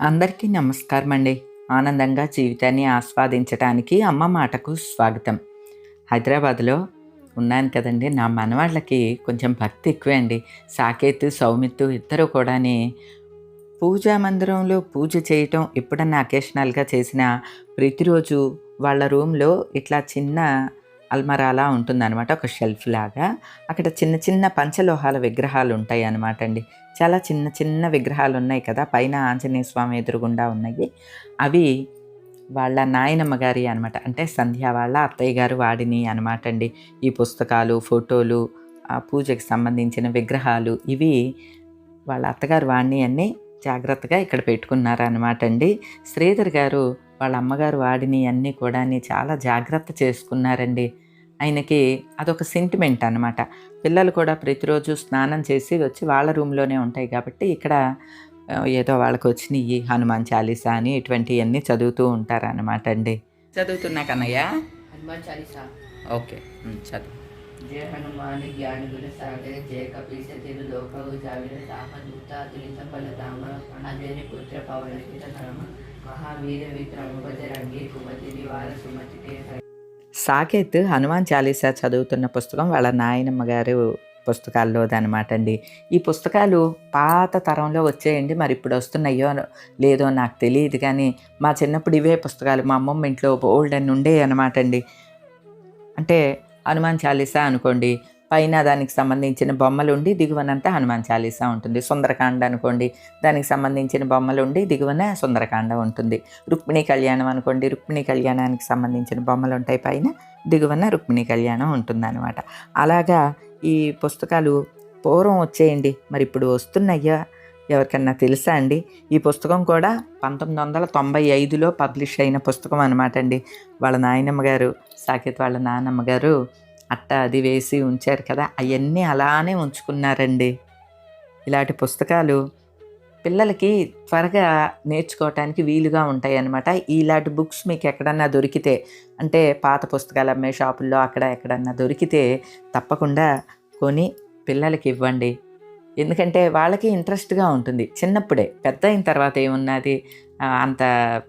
అందరికీ నమస్కారం అండి ఆనందంగా జీవితాన్ని ఆస్వాదించడానికి అమ్మ మాటకు స్వాగతం. హైదరాబాద్లో ఉన్నాను కదండి. నా మనవాళ్ళకి కొంచెం భక్తి ఎక్కువే అండి సాకేత్ సౌమిత్తు ఇద్దరు కూడాని పూజా మందిరంలో పూజ చేయటం ఎప్పుడన్నా అకేషనల్గా చేసిన ప్రతిరోజు వాళ్ళ రూమ్లో ఇట్లా చిన్న అల్మరాలా ఉంటుందన్నమాట ఒక షెల్ఫ్ లాగా అక్కడ చిన్న చిన్న పంచలోహాల విగ్రహాలు ఉంటాయి అన్నమాట అండి చాలా చిన్న చిన్న విగ్రహాలు ఉన్నాయి కదా పైన ఆంజనేయ స్వామి ఎదురుగుండా ఉన్నాయి. అవి వాళ్ళ నాయనమ్మ గారి అనమాట అంటే సంధ్య వాళ్ళ అత్తయ్య గారు వాడిని అనమాట అండి ఈ పుస్తకాలు ఫోటోలు ఆ పూజకి సంబంధించిన విగ్రహాలు ఇవి వాళ్ళ అత్తగారు వాడిని అన్నీ జాగ్రత్తగా ఇక్కడ పెట్టుకున్నారు అనమాట అండి శ్రీధర్ గారు వాళ్ళ అమ్మగారు వాడిని అన్నీ కూడా చాలా జాగ్రత్త చేసుకున్నారండి. ఆయనకి అదొక సెంటిమెంట్ అనమాట పిల్లలు కూడా ప్రతిరోజు స్నానం చేసి వచ్చి వాళ్ళ రూమ్లోనే ఉంటాయి కాబట్టి ఇక్కడ ఏదో వాళ్ళకి వచ్చినవి హనుమాన్ చాలీస అని ఇటువంటివన్నీ చదువుతూ ఉంటారు అనమాట అండి. చదువుతున్నా కన్నయ్య? హనుమాన్ చాలీసా? ఓకే. చదువు. జయ హనుమాన్ జ్ఞాని గుణ సాగర జయ కపీశ తిరు లోకవు జావిర రామ దూత అతులిత బలరామ అజయని పుత్ర పవన మహావీర విక్రమ భజరంగి కుమతి నివార సుమతి సాకేత్ హనుమాన్ చాలీసా చదువుతున్న పుస్తకం వాళ్ళ నాయనమ్మ గారు పుస్తకాల్లోదనమాట అండి. ఈ పుస్తకాలు పాత తరంలో వచ్చేయండి మరి ఇప్పుడు వస్తున్నాయో లేదో నాకు తెలియదు కానీ మా చిన్నప్పుడు ఇవే పుస్తకాలు మా అమ్మమ్మ ఇంట్లో ఓల్డ్ అని ఉండే అనమాట అండి. అంటే హనుమాన్ చాలీసా అనుకోండి పైన దానికి సంబంధించిన బొమ్మలు ఉండి దిగువనంతా హనుమాన్ చాలీసా ఉంటుంది. సుందరకాండ అనుకోండి దానికి సంబంధించిన బొమ్మలు ఉండి దిగువన సుందరకాండ ఉంటుంది. రుక్మిణీ కళ్యాణం అనుకోండి రుక్మిణీ కళ్యాణానికి సంబంధించిన బొమ్మలు ఉంటాయి పైన దిగువన రుక్మిణీ కళ్యాణం ఉంటుందన్నమాట. అలాగా ఈ పుస్తకాలు పూర్వం వచ్చేయండి మరి ఇప్పుడు వస్తున్నాయ్యా ఎవరికన్నా తెలుసా అండి? ఈ పుస్తకం కూడా పంతొమ్మిది వందల తొంభై ఐదులో పబ్లిష్ అయిన పుస్తకం అనమాట అండి. వాళ్ళ నాయనమ్మ గారు సాకేత్ వాళ్ళ నాన్నమ్మ గారు అట్ట అది వేసి ఉంచారు కదా అవన్నీ అలానే ఉంచుకున్నారండి. ఇలాంటి పుస్తకాలు పిల్లలకి త్వరగా నేర్చుకోవటానికి వీలుగా ఉంటాయి అన్నమాట ఇలాంటి బుక్స్ మీకు ఎక్కడన్నా దొరికితే అంటే పాత పుస్తకాలు అమ్మే షాపుల్లో అక్కడ ఎక్కడన్నా దొరికితే తప్పకుండా కొని పిల్లలకి ఇవ్వండి. ఎందుకంటే వాళ్ళకి ఇంట్రెస్ట్గా ఉంటుంది. చిన్నప్పుడే పెద్ద అయిన తర్వాత ఏమున్నది? అంత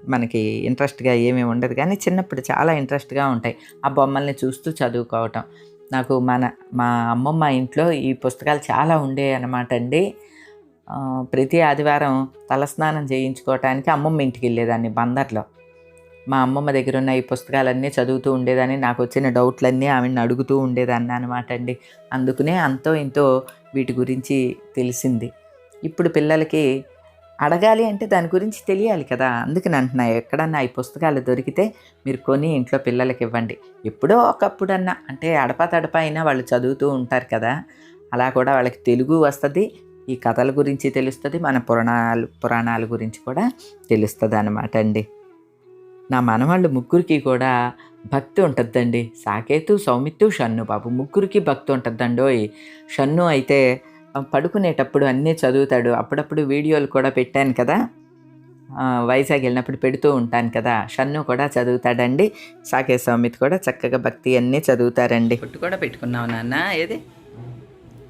మనకి ఇంట్రెస్ట్గా ఏమీ ఉండదు. కానీ చిన్నప్పుడు చాలా ఇంట్రెస్ట్గా ఉంటాయి. ఆ బొమ్మల్ని చూస్తూ చదువుకోవటం. నాకు మన మా అమ్మమ్మ ఇంట్లో ఈ పుస్తకాలు చాలా ఉండే అనమాట అండి. ప్రతి ఆదివారం తలస్నానం చేయించుకోవటానికి అమ్మమ్మ ఇంటికి వెళ్ళేదాన్ని బందర్లో. మా అమ్మమ్మ దగ్గర ఉన్న ఈ పుస్తకాలన్నీ చదువుతూ ఉండేదాన్ని. నాకు వచ్చిన డౌట్లన్నీ ఆమెను అడుగుతూ ఉండేదాన్ని అనమాట అండి. అందుకనే అంతో ఇంతో వీటి గురించి తెలిసింది. ఇప్పుడు పిల్లలకి అడగాలి అంటే దాని గురించి తెలియాలి కదా. అందుకని అంటున్నా ఎక్కడన్నా ఈ పుస్తకాలు దొరికితే మీరు కొని ఇంట్లో పిల్లలకి ఇవ్వండి. ఎప్పుడో ఒకప్పుడన్నా అంటే అడపా తడప అయినా వాళ్ళు చదువుతూ ఉంటారు కదా. అలా కూడా వాళ్ళకి తెలుగు వస్తుంది ఈ కథల గురించి తెలుస్తుంది మన పురాణాలు పురాణాల గురించి కూడా తెలుస్తుంది అనమాట అండి. నా మనవాళ్ళు ముగ్గురికి కూడా భక్తి ఉంటుందండి. సాకేతు సౌమిత్తు షన్ను బాబు ముగ్గురికి భక్తి ఉంటుందండోయ్. షన్ను అయితే పడుకునేటప్పుడు అన్నీ చదువుతాడు. అప్పుడప్పుడు వీడియోలు కూడా పెట్టాను కదా. వైజాగ్ వెళ్ళినప్పుడు పెడుతూ ఉంటాను కదా. షన్ను కూడా చదువుతాడండి. సాకే సౌమిత్ కూడా చక్కగా భక్తి అన్నీ చదువుతారండి. పుట్టు కూడా పెట్టుకున్నావు నాన్న. ఏది?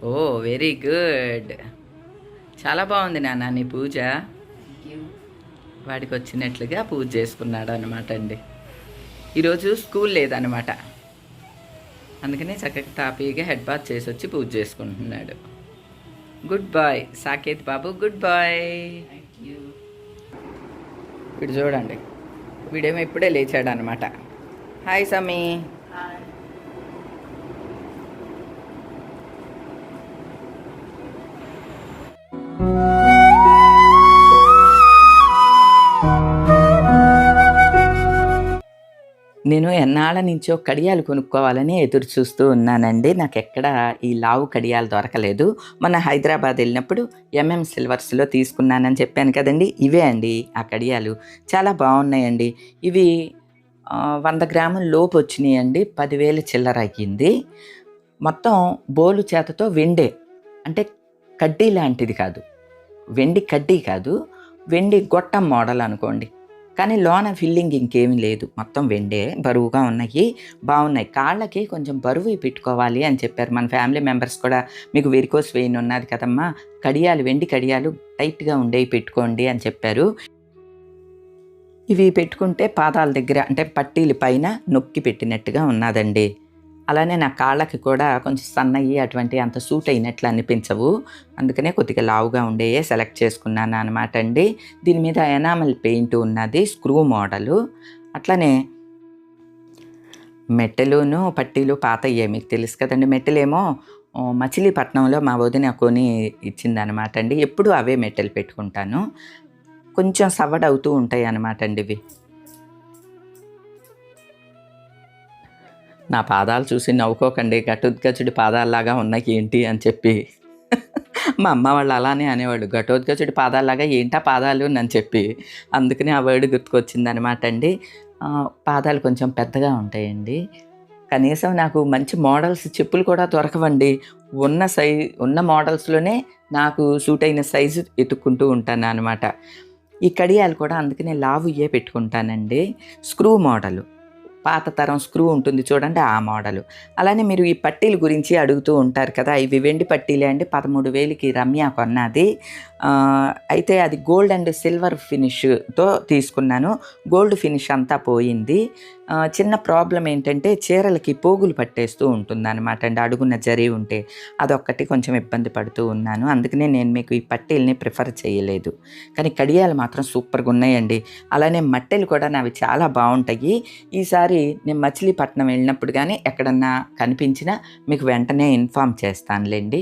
Oh very good. చాలా బాగుంది నాన్న నీ పూజ. వాడికి వచ్చినట్లుగా పూజ చేసుకున్నాడు అనమాట అండి. ఈరోజు స్కూల్ లేదనమాట అందుకనే చక్కగా తాపీగా హెడ్ బాత్ చేసి వచ్చి పూజ చేసుకుంటున్నాడు. గుడ్ బాయ్ సాకేత్ బాబు గుడ్ బాయ్ వీడు చూడండి. వీడేమో ఇప్పుడే లేచాడు అనమాట హాయ్ సమీ నేను ఎన్నాళ్ళ నుంచో కడియాలు కొనుక్కోవాలని ఎదురు చూస్తూ ఉన్నానండి. నాకు ఎక్కడ ఈ లావు కడియాలు దొరకలేదు. మొన్న హైదరాబాద్ వెళ్ళినప్పుడు ఎంఎం సిల్వర్స్లో తీసుకున్నానని చెప్పాను కదండి. ఇవే అండి ఆ కడియాలు. చాలా బాగున్నాయండి. ఇవి వంద గ్రాముల లోపు వచ్చినాయండి. పదివేల చిల్లర అయ్యింది. మొత్తం బోలు చేతతో వెండే అంటే కడ్డీ లాంటిది కాదు. వెండి కడ్డీ కాదు. వెండి గొట్టం మోడల్ అనుకోండి. కానీ లోన ఫిల్లింగ్ ఇంకేమీ లేదు. మొత్తం వెండే బరువుగా ఉన్నాయి. బాగున్నాయి కాళ్ళకి కొంచెం బరువు పెట్టుకోవాలి అని చెప్పారు. మన ఫ్యామిలీ మెంబర్స్ కూడా మీకు వెరికోస్ వెయిన్ ఉన్నది కదమ్మా కడియాలు వెండి కడియాలు టైట్గా ఉండేవి పెట్టుకోండి అని చెప్పారు. ఇవి పెట్టుకుంటే పాదాల దగ్గర అంటే పట్టీల పైన నొక్కి పెట్టినట్టుగా ఉన్నదండి. అలానే నా కాళ్ళకి కూడా కొంచెం సన్నయ్యి అటువంటి అంత సూట్ అయినట్లు అనిపించవు. అందుకనే కొద్దిగా లావుగా ఉండేయే సెలెక్ట్ చేసుకున్నాను అనమాట అండి. దీని మీద ఎనామల్ పెయింట్ ఉన్నది స్క్రూ మోడలు. అట్లనే మెట్టెలును పట్టీలు పాతయ్యే మీకు తెలుసు కదండి. మెట్టెలేమో మచిలీపట్నంలో మా వదిన కొని ఇచ్చిందనమాట అండి. ఎప్పుడు అవే మెట్టెలు పెట్టుకుంటాను. కొంచెం సవ్వడవుతూ ఉంటాయి అన్నమాట అండి ఇవి. నా పాదాలు చూసి నవ్వుకోకండి ఘటోద్గజుడి పాదాల్లాగా ఉన్నాయి ఏంటి అని చెప్పి. మా అమ్మ వాళ్ళు అలానే అనేవాళ్ళు ఘటోద్గచుడి పాదాల్లాగా ఏంటా పాదాలు అని చెప్పి. అందుకని ఆ వర్డ్ గుర్తుకొచ్చింది అనమాట అండి పాదాలు కొంచెం పెద్దగా ఉంటాయండి. కనీసం నాకు మంచి మోడల్స్ చెప్పులు కూడా దొరకవండి. ఉన్న సై ఉన్న మోడల్స్లోనే నాకు సూట్ అయిన సైజు ఎత్తుక్కుంటూ ఉంటాను అనమాట ఈ కడియాలు కూడా అందుకనే లావు ఇయే పెట్టుకుంటానండి. స్క్రూ మోడలు పాత తరం స్క్రూ ఉంటుంది చూడండి ఆ మోడలు. అలానే మీరు ఈ పట్టీల గురించి అడుగుతూ ఉంటారు కదా ఇవి వెండి పట్టీలే అండి పదమూడు వేలకి రమ్య కొన్నది. అయితే అది గోల్డ్ అండ్ సిల్వర్ ఫినిష్తో తీసుకున్నాను. గోల్డ్ ఫినిష్ అంతా పోయింది. చిన్న ప్రాబ్లం ఏంటంటే చీరలకి పోగులు పట్టేస్తూ ఉంటుంది అనమాట అండి. అడుగున జరి ఉంటే అదొక్కటి కొంచెం ఇబ్బంది పడుతూ ఉన్నాను. అందుకనే నేను మీకు ఈ పట్టీల్ని ప్రిఫర్ చేయలేదు. కానీ కడియాలు మాత్రం సూపర్గా ఉన్నాయండి. అలానే మట్టెలు కూడా నావి చాలా బాగుంటాయి. ఈసారి నేను మచిలీపట్నం వెళ్ళినప్పుడు కానీ ఎక్కడన్నా కనిపించినా మీకు వెంటనే ఇన్ఫామ్ చేస్తానులేండి.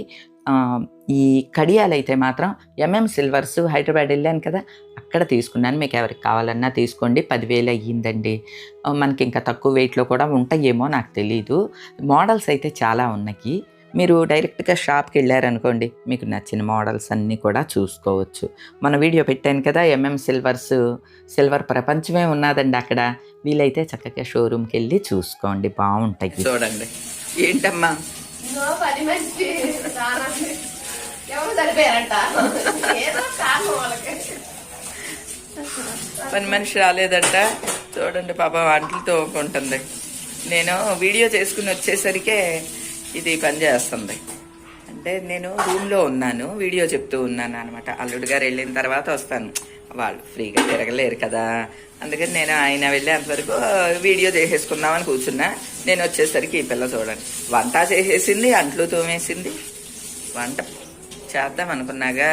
ఈ కడియాలు అయితే మాత్రం ఎంఎం సిల్వర్స్ హైదరాబాద్ వెళ్ళాను కదా అక్కడ తీసుకున్నాను. మీకు ఎవరికి కావాలన్నా తీసుకోండి. పదివేలు అయ్యిందండి. మనకి ఇంకా తక్కువ వెయిట్లో కూడా ఉంటాయేమో నాకు తెలీదు. మోడల్స్ అయితే చాలా ఉన్నాయి మీరు డైరెక్ట్గా షాప్కి వెళ్ళారనుకోండి మీకు నచ్చిన మోడల్స్ అన్నీ కూడా చూసుకోవచ్చు. మన వీడియో పెట్టాను కదా ఎంఎం సిల్వర్స్ సిల్వర్ ప్రపంచమే ఉన్నదండి అక్కడ. వీలైతే చక్కగా షోరూమ్కి వెళ్ళి చూసుకోండి. బాగుంటాయి. చూడండి. ఏంటమ్మా? ఎవరు ఏదో కారణం వాళ్ళకి. పని మనిషి రాలేదంట. చూడండి పాప అంట్లు తోముకుంటుంది. నేను వీడియో చేసుకుని వచ్చేసరికే ఇది పని చేస్తుంది. అంటే నేను రూమ్లో ఉన్నాను వీడియో చెప్తూ ఉన్నాను అనమాట అల్లుడు గారు వెళ్ళిన తర్వాత వస్తాను. వాళ్ళు ఫ్రీగా తిరగలేరు కదా. అందుకని నేను ఆయన వెళ్ళేంతవరకు వీడియో చేసేసుకుందామని కూర్చున్నా. నేను వచ్చేసరికి ఈ పిల్ల చూడండి. వంట చేసేసింది అంట్లు తోమేసింది. వంట చేద్దాం అనుకున్నాగా.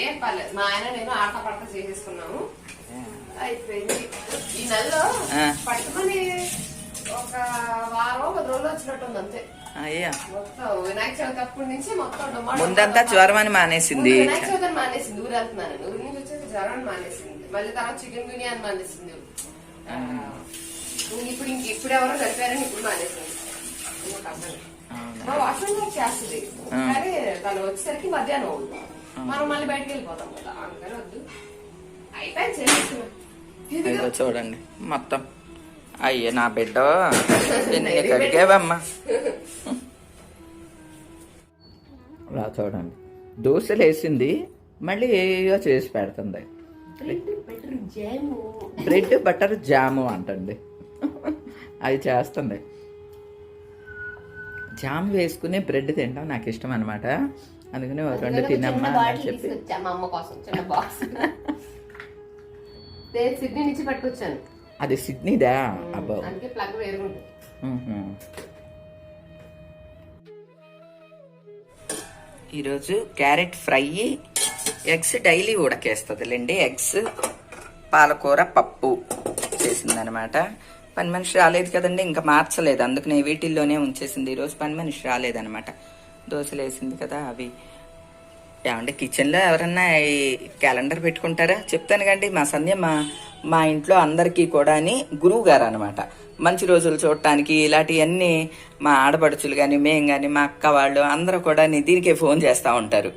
ఏం పర్లేదు. మా ఆయన నేను ఆట పడక చేసేసుకున్నాము. అయిపోయింది. ఈ నెలలో. పట్టుకొని ఒక వారం పది రోజులు వచ్చినట్టుంది అంతే. అయ్యా. మొత్తం వినాయక చవితి అప్పటి నుంచి మొత్తం ముందంతా జ్వరం అని మానేసింది. వినాయక చవితి అని మానేసింది ఊరు వెళ్తున్నాను ఊరి నుంచి వచ్చేసి జ్వరాన్ని మానేసింది. మళ్ళీ తర్వాత చికెన్ అని మానేసింది. ఇప్పుడు ఇంక ఇప్పుడు ఎవరో చనిపోయారని ఇప్పుడు మానేసింది. మా వాష్రూమ్ చేస్తుంది ఆ. కానీ తను వచ్చేసరికి మధ్యాహ్నం అవుతుంది. మనం మళ్ళీ బయటకు వెళ్ళిపోతాం కదా. అందుకని వద్దు. అయిపోయింది చేసేస్తున్నా ఇదిగో. ఇదిగో చూడండి మొత్తం. అయ్యో నా బిడ్డ. కడిగావమ్మా? ఇలా చూడండి. దోశలు వేసింది మళ్ళీ ఏయో చేసి పెడుతుంది. Bread butter jam. Bread butter jam అంటండి అది చేస్తుంది. జామ్ వేసుకుని బ్రెడ్ తినడం నాకు ఇష్టం అనమాట అందుకని రెండు తినమ్మా అని చెప్పి. అమ్మ కోసం చిన్న బాక్స్. సిడ్నీ నుంచి పట్టుకొచ్చాను. అది సిడ్నీదా? అబ్బో. ప్లగ్ వేరుగుంటుంది. ఈరోజు క్యారెట్ ఫ్రై ఎగ్స్ డైలీ ఉడకేస్తుందిలేండి ఎగ్స్ పాలకూర పప్పు చేసిందనమాట పని మనిషి రాలేదు కదండి ఇంకా మార్చలేదు. అందుకనే వీటిల్లోనే ఉంచేసింది. ఈరోజు పని మనిషి రాలేదనమాట దోశలు వేసింది కదా అవి. ఏమంటే కిచెన్లో ఎవరన్నా ఈ క్యాలెండర్ పెట్టుకుంటారా? చెప్తాను కండి మా సంధ్య మా మా ఇంట్లో అందరికీ కూడా అని గురువు గారు అనమాట మంచి రోజులు చూడటానికి ఇలాంటివన్నీ మా ఆడపడుచులు కానీ మేం కానీ మా అక్క వాళ్ళు అందరూ కూడా దీనికే ఫోన్ చేస్తూ ఉంటారు.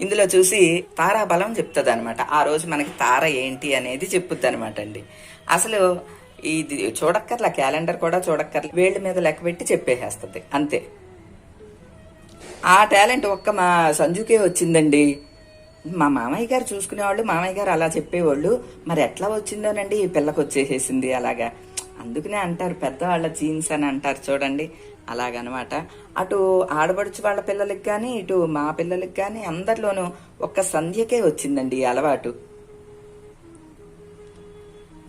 ఇందులో చూసి తారాబలం చెప్తుంది అనమాట ఆ రోజు మనకి తార ఏంటి అనేది చెప్పుద్ది అనమాట అండి. అసలు ఇది చూడక్కర్లా క్యాలెండర్ కూడా చూడక్కర్లా. వేళ్ళ మీద లెక్క పెట్టి చెప్పేసేస్తుంది అంతే. ఆ టాలెంట్ ఒక్క మా సంజుకే వచ్చిందండి. మా మామయ్య గారు చూసుకునేవాళ్ళు మామయ్య గారు అలా చెప్పేవాళ్ళు. మరి ఎట్లా వచ్చిందోనండి ఈ పిల్లకి వచ్చేసేసింది అలాగా. అందుకనే అంటారు పెద్దవాళ్ళ జీన్స్ అని అంటారు చూడండి అలాగనమాట. అటు ఆడబడుచు వాళ్ళ పిల్లలకి కానీ ఇటు మా పిల్లలకి కానీ అందరిలోనూ ఒక్క సంధ్యకే వచ్చిందండి ఈ అలవాటు.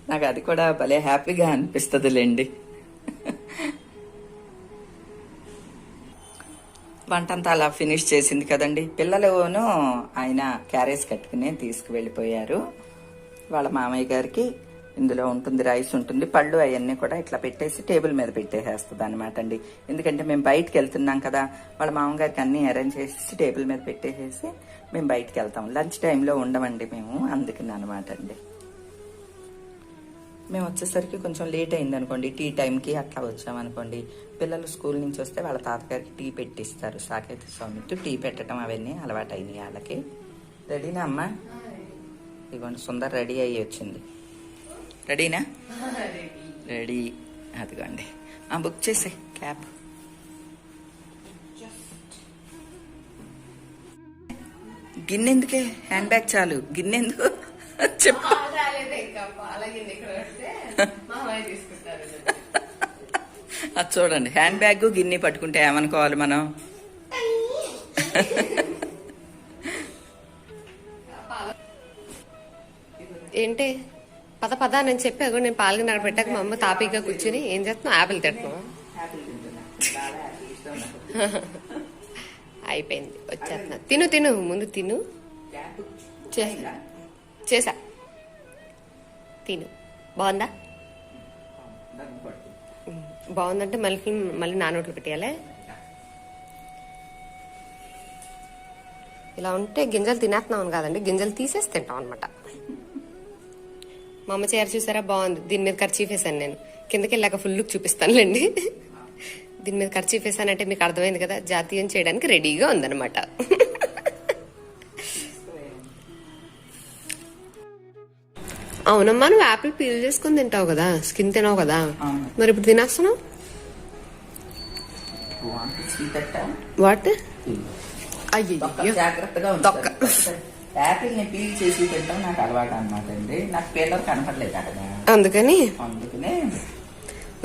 నాకు అది కూడా భలే హ్యాపీగా అనిపిస్తుందిలేండి. వంటంతా అలా ఫినిష్ చేసింది కదండి. పిల్లలును ఆయన క్యారేజ్ కట్టుకుని తీసుకువెళ్ళిపోయారు. వాళ్ళ మామయ్య గారికి ఇందులో ఉంటుంది రైస్ ఉంటుంది పళ్ళు అవన్నీ కూడా ఇట్లా పెట్టేసి టేబుల్ మీద పెట్టేసేస్తుంది అనమాట అండి. ఎందుకంటే మేము బయటకు వెళ్తున్నాం కదా వాళ్ళ మామగారికి అన్నీ అరేంజ్ చేసేసి టేబుల్ మీద పెట్టేసేసి మేము బయటకు వెళ్తాం. లంచ్ టైంలో ఉండమండి మేము అందుకని అనమాట అండి. మేము వచ్చేసరికి కొంచెం లేట్ అయింది అనుకోండి. టీ టైంకి అట్లా వచ్చామనుకోండి పిల్లలు స్కూల్ నుంచి వస్తే వాళ్ళ తాతగారికి టీ పెట్టిస్తారు. సాకేత స్వామితో టీ పెట్టడం అవన్నీ అలవాటు అయినాయి వాళ్ళకి రెడీనా అమ్మా? ఇదిగోండి సుందర్ రెడీ అయ్యి వచ్చింది. రెడీనా? రెడీ. అదిగోండి. ఆ, బుక్ చేసే క్యాబ్. గిన్నెందుకే హ్యాండ్ బ్యాగ్ చాలు. గిన్నెందుకు చెప్పు రాలేదు ఇంకా అలాగే ఇక్కడ వస్తే మామయ్య తీసుకుంటారు అది చూడండి. హ్యాండ్ బ్యాగ్ గిన్నె పట్టుకుంటే ఏమనుకోవాలి మనం? ఏంటి? పద పద నేను చెప్పాను. నేను పాలుగా నడ పెట్టాక మా అమ్మ తాపీగా కూర్చుని ఏం చేస్తున్నావు? ఆపిల్ తింటున్నావు అయిపోయింది. వచ్చేస్తున్నా. తిను తిను. ముందు తిను. చేసా చేసా తిను. బాగుందా? బాగుందంటే మళ్ళీ మళ్ళీ నానోట్లు పెట్టేయాలే? ఇలా ఉంటే గింజలు తినేస్తున్నాం కాదండి గింజలు తీసేసి తింటాం అనమాట మా అమ్మ చీర చూసారా? బాగుంది. దీని మీద ఖర్చీఫ్ వేసాను నేను. కిందకి వెళ్ళాక ఫుల్ లుక్ చూపిస్తానులేండి. దీని మీద ఖర్చీఫ్ వేసానంటే మీకు అర్థమైంది కదా జాతీయం చేయడానికి రెడీగా ఉందన్నమాట. అవునమ్మా నువ్వు యాపిల్ పీల్ చేసుకుని తింటావు కదా స్కిన్ తినావు కదా. మరి ఇప్పుడు తినేస్తున్నావు? వాట్? అయ్యో జాగ్రత్తగా తొక్క. యాపిల్ని పీల్ చేసి తింటాం నాకు అలవాటు అనమాట అండి. నాకు పీలర్ కనపడలేదు అక్కడ అందుకని?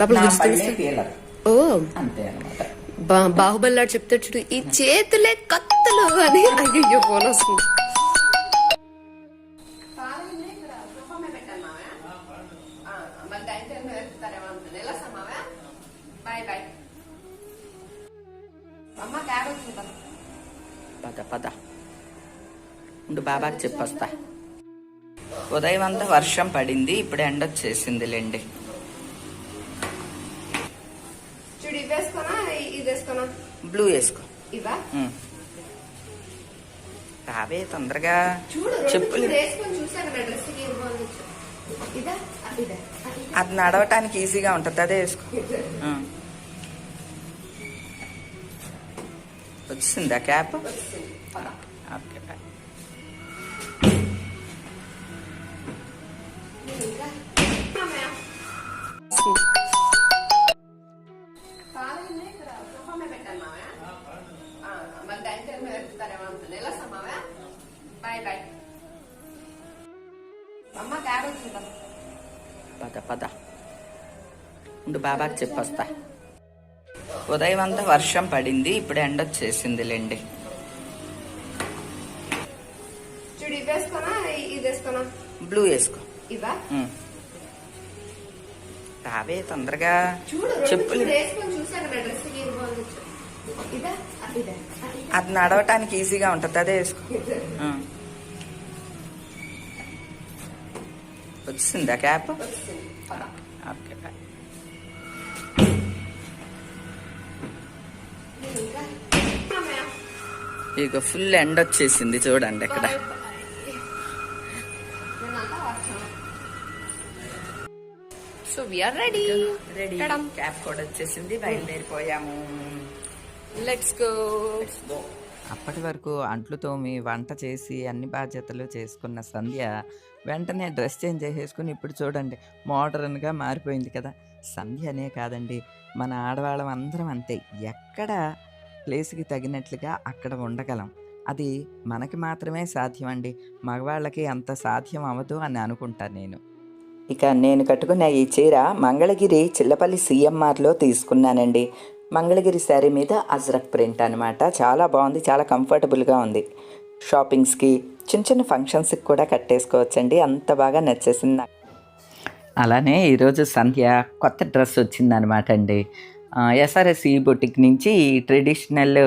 లోపల పీలర్. ఓ. అంతే అనమాట చెప్తాడు చూడు ఈ చేతులే కత్తులు అని. అయ్యో ఫోన్ వస్తుంది. ఉండు బాబాకి చెప్పొస్తా. ఉదయం అంతా వర్షం పడింది ఇప్పుడు ఎండ ఇది వేసుకోనా? బ్లూ వేసుకో. రావే తొందరగా. చెప్పులు అది నడవటానికి ఈజీగా ఉంటుంది అదే వేసుకో. వచ్చిందా క్యాప్? పద పద. ఉండు బాబాకి చెప్పొస్తా. ఉదయం అంతా వర్షం పడింది ఇప్పుడు ఎండ ఇది వేసుకోనా బ్లూ వేసుకో. ఇవా. రావే తొందరగా. చెప్పులు అది నడవటానికి ఈజీగా ఉంటుంది అదే వేసుకో. ఆ. వచ్చిందా క్యాప్? Okay bye. ఇక ఫుల్ ఎండ వచ్చేసింది చూడండి ఇక్కడ. వీఆర్ రెడీ రెడీ క్యాప్ కూడా వచ్చేసింది బయలుదేరిపోయాము. లెట్స్ గో అప్పటి వరకు అంట్లు తోమి వంట చేసి అన్ని బాధ్యతలు చేసుకున్న సంధ్య వెంటనే డ్రెస్ చేంజ్ చేసేసుకుని ఇప్పుడు చూడండి మోడర్న్గా మారిపోయింది కదా. సంధ్య అనే కాదండి మన ఆడవాళ్ళం అందరం అంతే. ఎక్కడ ప్లేస్కి తగినట్లుగా అక్కడ ఉండగలం. అది మనకి మాత్రమే సాధ్యం అండి మగవాళ్ళకి అంత సాధ్యం అవ్వదు అని అనుకుంటాను నేను. ఇక నేను కట్టుకున్న ఈ చీర మంగళగిరి చిల్లపల్లి సిఎంఆర్లో తీసుకున్నానండి. మంగళగిరి శారీ మీద అజ్రక్ ప్రింట్ అనమాట చాలా బాగుంది చాలా కంఫర్టబుల్గా ఉంది. షాపింగ్స్కి చిన్న చిన్న ఫంక్షన్స్కి కూడా కట్టేసుకోవచ్చండి. అంత బాగా నచ్చేసింది నాకు. అలానే ఈరోజు సంధ్య కొత్త డ్రెస్ వచ్చిందనమాట అండి. ఎస్ఆర్ఎస్ఈ బొటిక్ నుంచి ట్రెడిషనల్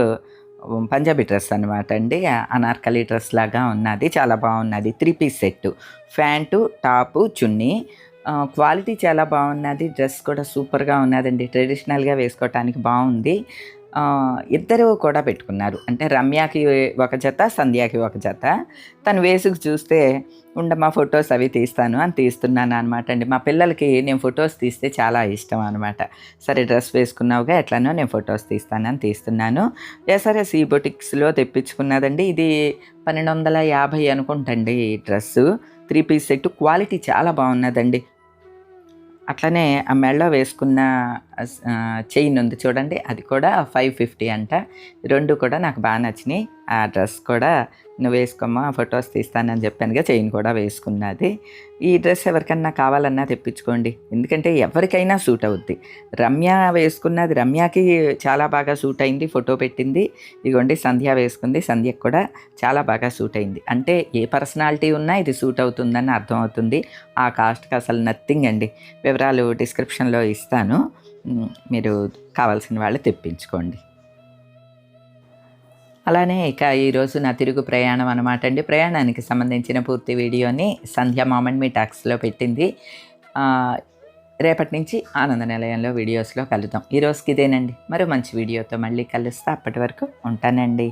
పంజాబీ డ్రెస్ అనమాట అండి. అనార్కలి డ్రెస్ లాగా ఉన్నది. చాలా బాగున్నది. Three piece set pant top chunni. Quality చాలా బాగున్నది. డ్రెస్ కూడా సూపర్గా ఉన్నదండి. ట్రెడిషనల్గా వేసుకోవటానికి బాగుంది. ఇద్దరు కూడా పెట్టుకున్నారు. అంటే రమ్యకి ఒక జత సంధ్యాకి ఒక జత. తను వేసుకు చూస్తే ఉండ మా ఫొటోస్ అవి తీస్తాను అని తీస్తున్నాను అనమాట అండి. మా పిల్లలకి నేను ఫొటోస్ తీస్తే చాలా ఇష్టం అనమాట సరే డ్రెస్ వేసుకున్నావుగా ఎట్లనో నేను ఫొటోస్ తీస్తానని తీస్తున్నాను. ఎస్ఆర్ఎస్ ఈ బొటిక్స్లో తెప్పించుకున్నదండి. ఇది పన్నెండు వందల యాభై అనుకుంటండి ఈ dress. Three piece set quality చాలా బాగున్నదండి. అట్లనే ఆ మెడలో వేసుకున్న చైన్ ఉంది చూడండి. అది కూడా ఫైవ్ ఫిఫ్టీ అంట. రెండు కూడా నాకు బాగా నచ్చినాయి. ఆ డ్రెస్ కూడా నువ్వు వేసుకోమ్మా ఫొటోస్ తీస్తానని చెప్పానుగా చైన్ కూడా వేసుకున్నది. ఈ డ్రెస్ ఎవరికన్నా కావాలన్నా తెప్పించుకోండి. ఎందుకంటే ఎవరికైనా సూట్ అవుద్ది. రమ్య వేసుకున్నది రమ్యకి చాలా బాగా సూట్ అయింది ఫోటో పెట్టింది. ఇదిగోండి సంధ్య వేసుకుంది సంధ్యకు కూడా చాలా బాగా సూట్ అయింది. అంటే ఏ పర్సనాలిటీ ఉన్నా ఇది సూట్ అవుతుందని అర్థమవుతుంది. ఆ కాస్ట్కి అసలు నథింగ్ అండి. వివరాలు డిస్క్రిప్షన్లో ఇస్తాను. మీరు కావాల్సిన వాళ్ళు తెప్పించుకోండి. అలానే ఇక ఈరోజు నా తిరుగు ప్రయాణం అనమాట అండి. ప్రయాణానికి సంబంధించిన పూర్తి వీడియోని సంధ్య మామన్ మీ టాక్స్లో పెట్టింది. రేపటి నుంచి ఆనంద నిలయంలో వీడియోస్లో కలుద్దాం ఈరోజుకి ఇదేనండి. మరో మంచి వీడియోతో మళ్ళీ కలుస్తా. అప్పటి వరకు ఉంటానండి.